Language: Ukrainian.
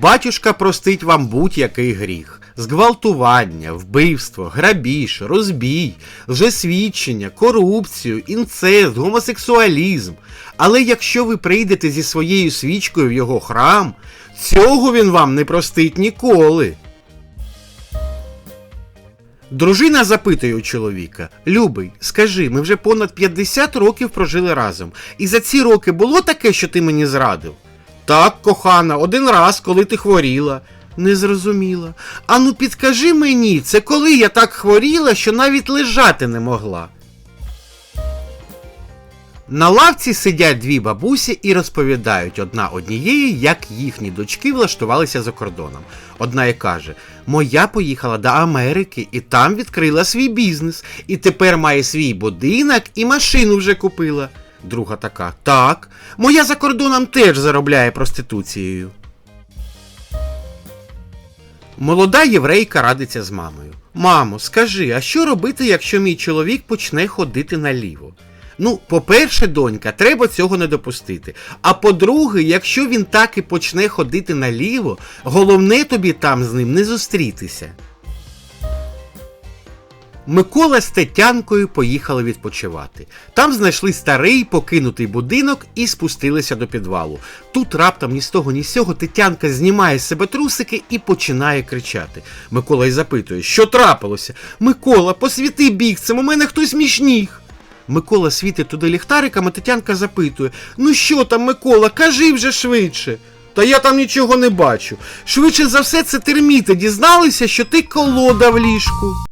Батюшка простить вам будь-який гріх. Зґвалтування, вбивство, грабіж, розбій, лжесвідчення, корупцію, інцест, гомосексуалізм. Але якщо ви прийдете зі своєю свічкою в його храм, цього він вам не простить ніколи. Дружина запитує у чоловіка: Любий, скажи, ми вже понад 50 років прожили разом. І за ці роки було таке, що ти мені зрадив? Так, кохана, один раз, коли ти хворіла. Не зрозуміла. Ану підкажи мені, це коли я так хворіла, що навіть лежати не могла. На лавці сидять дві бабусі і розповідають одна однієї, як їхні дочки влаштувалися за кордоном. Одна і каже: Моя поїхала до Америки і там відкрила свій бізнес, і тепер має свій будинок і машину вже купила. Друга така: Так, моя за кордоном теж заробляє проституцією. Молода єврейка радиться з мамою. Мамо, скажи, а що робити, якщо мій чоловік почне ходити наліво? Ну, по-перше, донька, треба цього не допустити. А по-друге, якщо він так і почне ходити наліво, головне тобі там з ним не зустрітися. Микола з Тетянкою поїхали відпочивати. Там знайшли старий покинутий будинок і спустилися до підвалу. Тут раптом ні з того, ні з сього Тетянка знімає з себе трусики і починає кричати. Микола й запитує, що трапилося? Микола, посвіти бігцем, у мене хтось між Микола світить туди ліхтариками, Тетянка запитує: Ну що там, Микола, кажи вже швидше. Та я там нічого не бачу. Швидше за все, це терміти дізналися, що ти колода в ліжку.